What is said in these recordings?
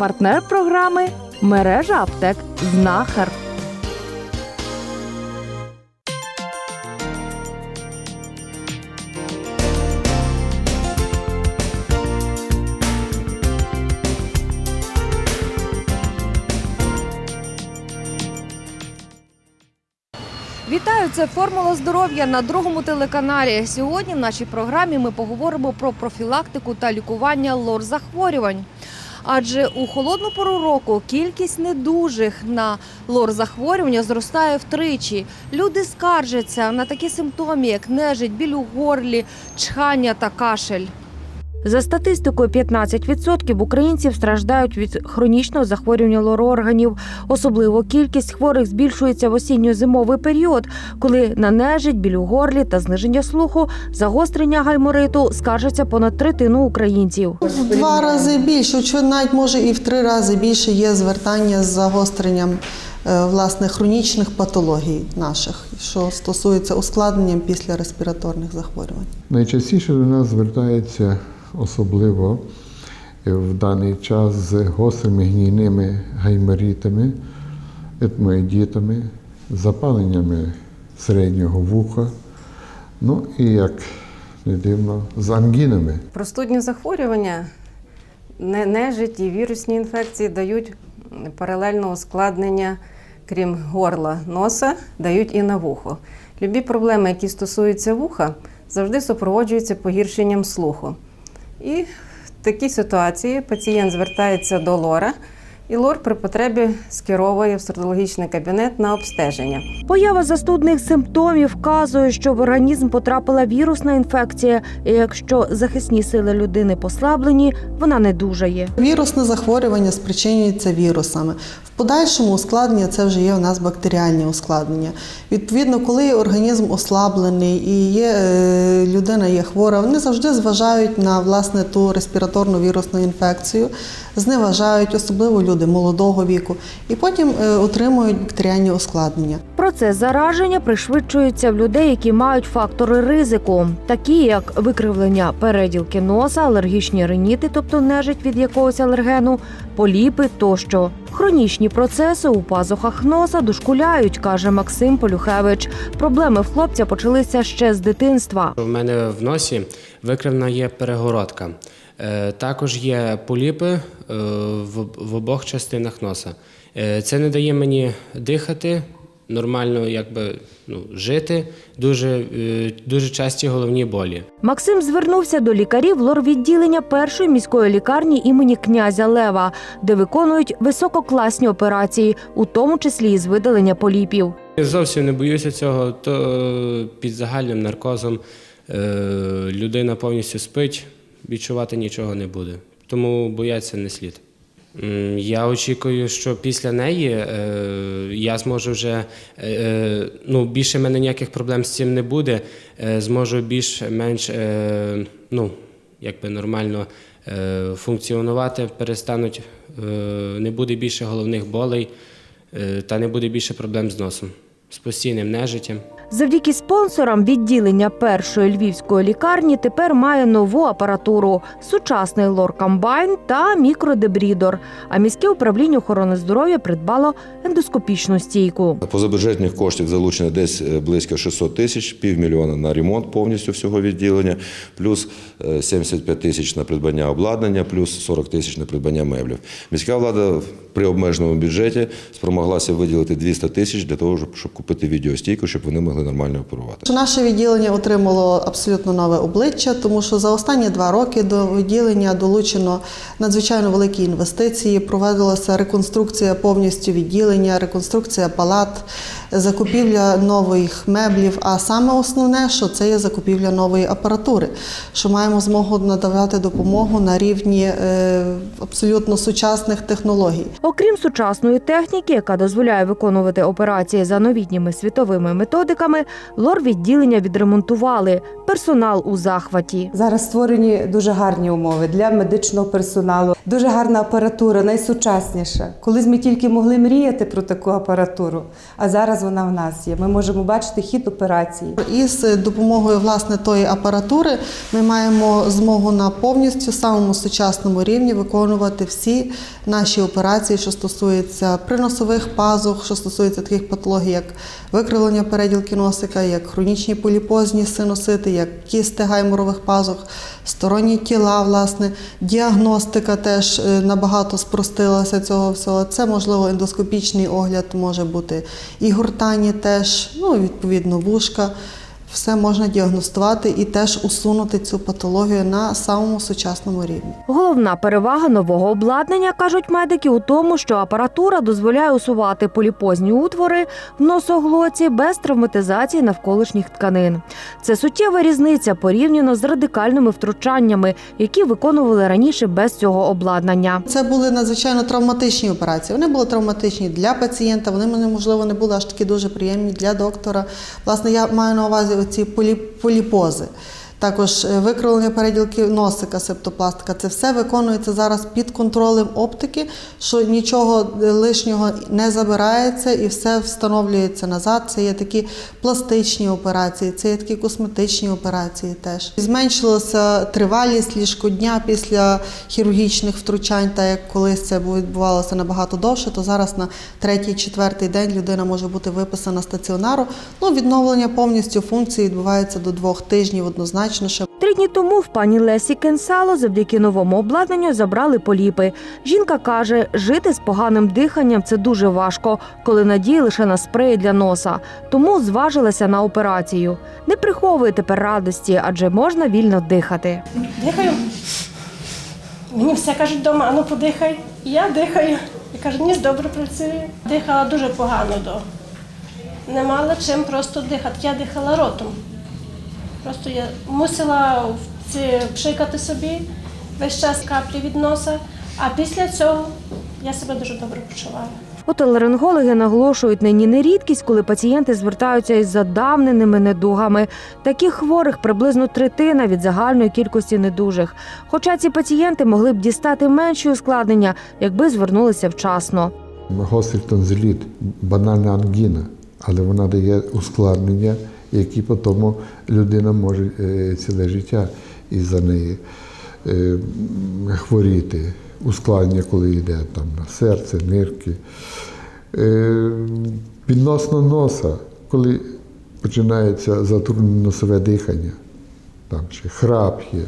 Партнер програми мережа аптек Знахар. Вітаю, це формула здоров'я на другому телеканалі. Сьогодні в нашій програмі ми поговоримо про профілактику та лікування лор-захворювань. Адже у холодну пору року кількість недужих на лор-захворювання зростає втричі. Люди скаржаться на такі симптоми, як нежить, біль у горлі, чхання та кашель. За статистикою, 15% українців страждають від хронічного захворювання лороорганів. Особливо кількість хворих збільшується в осінньо-зимовий період, коли на нежить, біль у горлі та зниження слуху, загострення гаймориту скаржаться понад третину українців. В два рази більше, чи навіть може і в три рази більше є звертання з загостренням е, власне хронічних патологій наших, що стосується ускладненням після респіраторних захворювань. Найчастіше до нас звертаються особливо е, в даний час з гострими гнійними гайморітами, етмоїдітами, запаленнями середнього вуха, ну і як не дивно, з ангінами. Простудні захворювання, не- нежить і вірусні інфекції дають паралельно ускладнення, крім горла, носа, дають і на вухо. Любі проблеми, які стосуються вуха, завжди супроводжуються погіршенням слуху. І в такій ситуації. Пацієнт звертається до лора, і лор при потребі скеровує в стоматологічний кабінет на обстеження. Поява застудних симптомів вказує, що в організм потрапила вірусна інфекція, і якщо захисні сили людини послаблені, вона не дужає. Вірусне захворювання спричинюється вірусами. В подальшому ускладнення це вже є у нас бактеріальні ускладнення. Відповідно, коли організм ослаблений і є, е, людина є хвора, вони завжди зважають на власне ту респіраторну вірусну інфекцію, зневажають, особливо люди молодого віку, і потім е, отримують бактеріальні ускладнення. Процес зараження пришвидшується в людей, які мають фактори ризику, такі як викривлення переділки носа, алергічні риніти, тобто нежить від якогось алергену, поліпи тощо. Хронічні процеси у пазухах носа дошкуляють, каже Максим Полюхевич. Проблеми в хлопця почалися ще з дитинства. У мене в носі викривна є перегородка. Е, Також є поліпи е, в, обох частинах носа. Е, Це не дає мені дихати, нормально якби, ну, жити, дуже, дуже часті головні болі. Максим звернувся до лікарів лор-відділення першої міської лікарні імені князя Лева, де виконують висококласні операції, у тому числі із видалення поліпів. Я зовсім не боюся цього, то під загальним наркозом людина повністю спить, відчувати нічого не буде. Тому боятися не слід. Я очікую, що після неї е, я зможу вже е, е, ну, більше мене ніяких проблем з цим не буде. Е, зможу більш-менш е, ну, якби нормально е, функціонувати, перестануть, е, не буде більше головних болей е, та не буде більше проблем з носом, з постійним нежиттям. Завдяки спонсорам відділення першої львівської лікарні тепер має нову апаратуру, сучасний лор-комбайн та мікродебрідор. А міське управління охорони здоров'я придбало ендоскопічну стійку. Позабюджетних коштів залучено десь е, близько 600 тисяч, півмільйона на ремонт повністю всього відділення, плюс е, 75 тисяч на придбання обладнання, плюс 40 тисяч на придбання меблів. Міська влада при обмеженому бюджеті спромоглася виділити 200 тисяч для того, щоб купити відеостійку, щоб вони могли нормально оперувати. Наше відділення отримало абсолютно нове обличчя, тому що за останні два роки до відділення долучено надзвичайно великі інвестиції. Проводилася реконструкція повністю відділення, реконструкція палат, закупівля нових меблів. А саме основне, що це є закупівля нової апаратури, що маємо змогу надавати допомогу на рівні е, абсолютно сучасних технологій. Окрім сучасної техніки, яка дозволяє виконувати операції за новітніми світовими методиками, роками лор-відділення відремонтували. Персонал у захваті. Зараз створені дуже гарні умови для медичного персоналу, дуже гарна апаратура, найсучасніша. Колись ми тільки могли мріяти про таку апаратуру, а зараз вона в нас є. Ми можемо бачити хід операції. І з допомогою власне тої апаратури ми маємо змогу на повністю самому сучасному рівні виконувати всі наші операції, що стосуються приносових пазух, що стосується таких патологій, як викривлення переділки носика, як хронічні поліпозні синусити, як кісти гайморових пазух, сторонні тіла, власне, діагностика теж е, набагато спростилася цього всього. Це можливо ендоскопічний огляд може бути і гортані теж, ну відповідно вушка. Все можна діагностувати і теж усунути цю патологію на самому сучасному рівні. Головна перевага нового обладнання, кажуть медики, у тому, що апаратура дозволяє усувати поліпозні утвори в носоглоці без травматизації навколишніх тканин. Це суттєва різниця порівняно з радикальними втручаннями, які виконували раніше без цього обладнання. Це були надзвичайно травматичні операції. Вони були травматичні для пацієнта, вони можливо не були аж такі дуже приємні для доктора. Власне, я маю на увазі оці полі- поліпози. Також е, викривлення переділки носика, септопластика. Це все виконується зараз під контролем оптики, що нічого е, лишнього не забирається і все встановлюється назад. Це є такі пластичні операції, це є такі косметичні операції теж. Зменшилася тривалість ліжкодня після хірургічних втручань, так як колись це відбувалося набагато довше, то зараз на третій, четвертий день людина може бути виписана стаціонару. Ну, відновлення повністю функції відбувається до двох тижнів однозначно. Ще Три дні тому в пані Лесі Кенсало завдяки новому обладнанню забрали поліпи. Жінка каже, жити з поганим диханням це дуже важко, коли надії лише на спреї для носа. Тому зважилася на операцію. Не приховує тепер радості, адже можна вільно дихати. Дихаю. Мені все кажуть вдома, ану подихай. І я дихаю. І кажуть, ніс добре працює. Дихала дуже погано до. Не мала чим просто дихати. Я дихала ротом. Просто я мусила в ці пшикати собі весь час каплі від носа, а після цього я себе дуже добре почувала. Отоларингологи наголошують нині не рідкість, коли пацієнти звертаються із задавненими недугами. Таких хворих приблизно третина від загальної кількості недужих. Хоча ці пацієнти могли б дістати менші ускладнення, якби звернулися вчасно. Гострий тонзиліт, банальна ангіна, але вона дає ускладнення, які потім людина може е, ціле життя із-за неї е, хворіти. Ускладнення, коли йде там на серце, нирки. Е, Відносно носа, коли починається затруднене носове дихання, там ще храп є,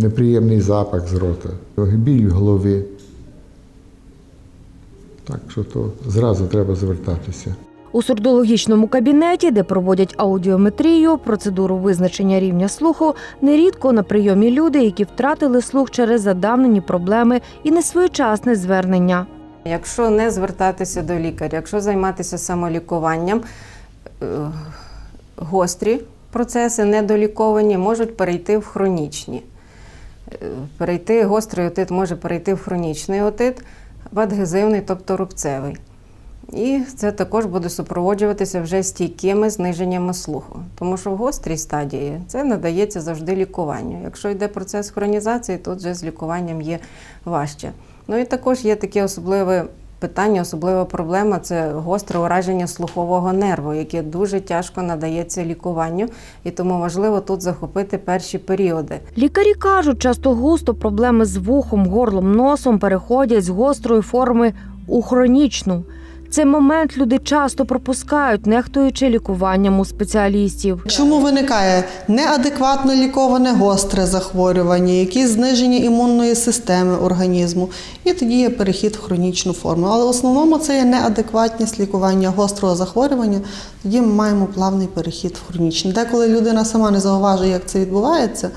неприємний запах з рота, біль голови. Так що то зразу треба звертатися. У сурдологічному кабінеті, де проводять аудіометрію, процедуру визначення рівня слуху, нерідко на прийомі люди, які втратили слух через задавнені проблеми і несвоєчасне звернення. Якщо не звертатися до лікаря, якщо займатися самолікуванням, е, гострі процеси недоліковані можуть перейти в хронічні. Е, Перейти гострий отит може перейти в хронічний отит, в адгезивний, тобто рубцевий. І це також буде супроводжуватися вже стійкими зниженнями слуху. Тому що в гострій стадії це надається завжди лікуванню. Якщо йде процес хронізації, тут вже з лікуванням є важче. Ну і також є таке особливе питання, особлива проблема це гостре ураження слухового нерву, яке дуже тяжко надається лікуванню, і тому важливо тут захопити перші періоди. Лікарі кажуть, часто густо проблеми з вухом, горлом, носом переходять з гострої форми у хронічну. Цей момент люди часто пропускають, нехтуючи лікуванням у спеціалістів. Чому виникає неадекватно ліковане гостре захворювання, якісь зниження імунної системи організму, і тоді є перехід в хронічну форму. Але в основному це є неадекватність лікування гострого захворювання. Тоді ми маємо плавний перехід в хронічне. Деколи людина сама не зауважує, як це відбувається.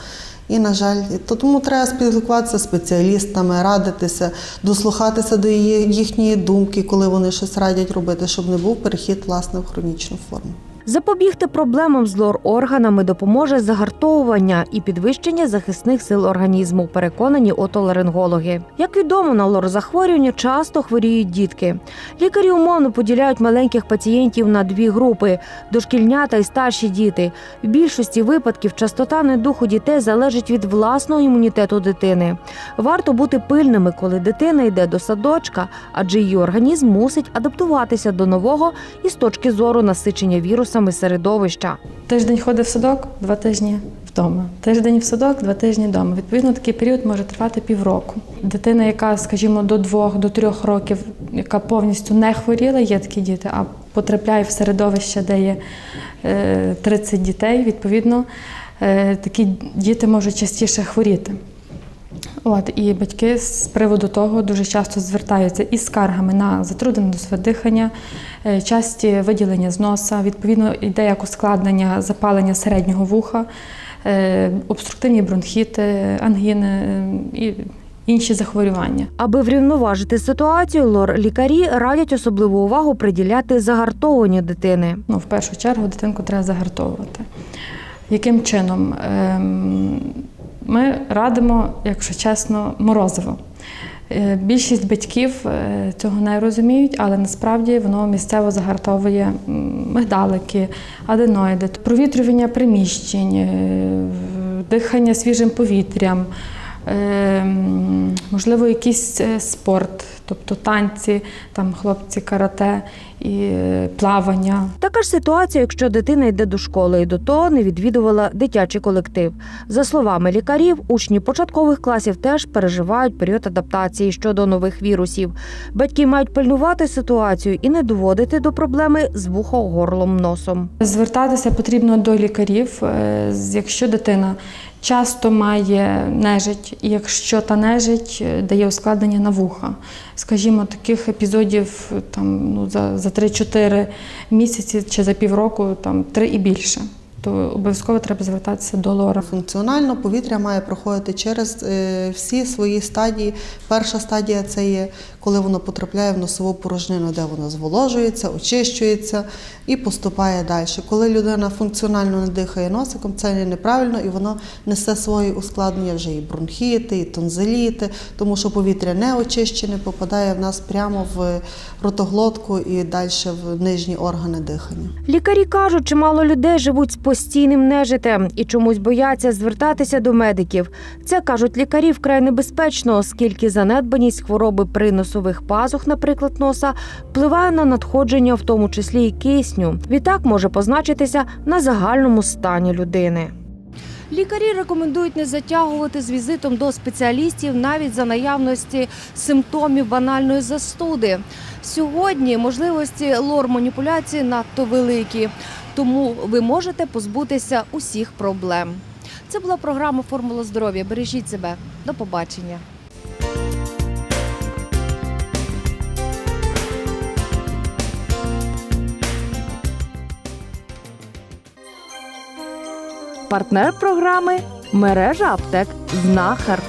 І, на жаль, то тому треба спілкуватися з спеціалістами, радитися, дослухатися до їхньої думки, коли вони щось радять робити, щоб не був перехід власне в хронічну форму. Запобігти проблемам з лор-органами допоможе загартовування і підвищення захисних сил організму, переконані отоларингологи. Як відомо, на лор-захворювання часто хворіють дітки. Лікарі умовно поділяють маленьких пацієнтів на дві групи дошкільнята і старші діти. В більшості випадків частота недуху дітей залежить від власного імунітету дитини. Варто бути пильними, коли дитина йде до садочка, адже її організм мусить адаптуватися до нового і з точки зору насичення вірусами середовища. Тиждень ходить в садок, два тижні вдома. Тиждень в садок, два тижні вдома. Відповідно, такий період може тривати півроку. Дитина, яка, скажімо, до двох, до трьох років, яка повністю не хворіла, є такі діти, а потрапляє в середовище, де є е, 30 дітей, відповідно, е, такі діти можуть частіше хворіти. От, і батьки з приводу того дуже часто звертаються із скаргами на затруднене досвід дихання, е, часті виділення з носа, відповідно, йде як ускладнення запалення середнього вуха, е, обструктивні бронхіти, ангіни е, і інші захворювання. Аби врівноважити ситуацію, лор-лікарі радять особливу увагу приділяти загартовуванню дитини. Ну, в першу чергу дитинку треба загартовувати. Яким чином? Ем, Ми радимо, якщо чесно, морозиво. Е, Більшість батьків е, цього не розуміють, але насправді воно місцево загартовує мигдалики, аденоїди, провітрювання приміщень, е, дихання свіжим повітрям, можливо, якийсь спорт, тобто танці, там хлопці карате і е, плавання. Така ж ситуація, якщо дитина йде до школи і до того не відвідувала дитячий колектив. За словами лікарів, учні початкових класів теж переживають період адаптації щодо нових вірусів. Батьки мають пильнувати ситуацію і не доводити до проблеми з вухо, горлом, носом. Звертатися потрібно до лікарів, е, якщо дитина часто має нежить, і якщо та нежить е, дає ускладнення на вуха. Скажімо, таких епізодів там, ну, за, за 3-4 місяці чи за півроку, там 3 і більше, то обов'язково треба звертатися до лора. Функціонально повітря має проходити через е, всі свої стадії. Перша стадія це є коли воно потрапляє в носову порожнину, де воно зволожується, очищується і поступає далі. Коли людина функціонально не дихає носиком, це є неправильно і воно несе свої ускладнення вже і бронхіти, і тонзиліти, тому що повітря не очищене, попадає в нас прямо в ротоглотку і далі в нижні органи дихання. Лікарі кажуть, чимало людей живуть з постійним нежитем і чомусь бояться звертатися до медиків. Це кажуть лікарі вкрай небезпечно, оскільки занедбаність хвороби при носових пазух, наприклад, носа, впливає на надходження, в тому числі і кисню. Відтак може позначитися на загальному стані людини. Лікарі рекомендують не затягувати з візитом до спеціалістів навіть за наявності симптомів банальної застуди. Сьогодні можливості лор-маніпуляції надто великі, тому ви можете позбутися усіх проблем. Це була програма Формула здоров'я. Бережіть себе. До побачення. Партнер програми мережа аптек Знахар.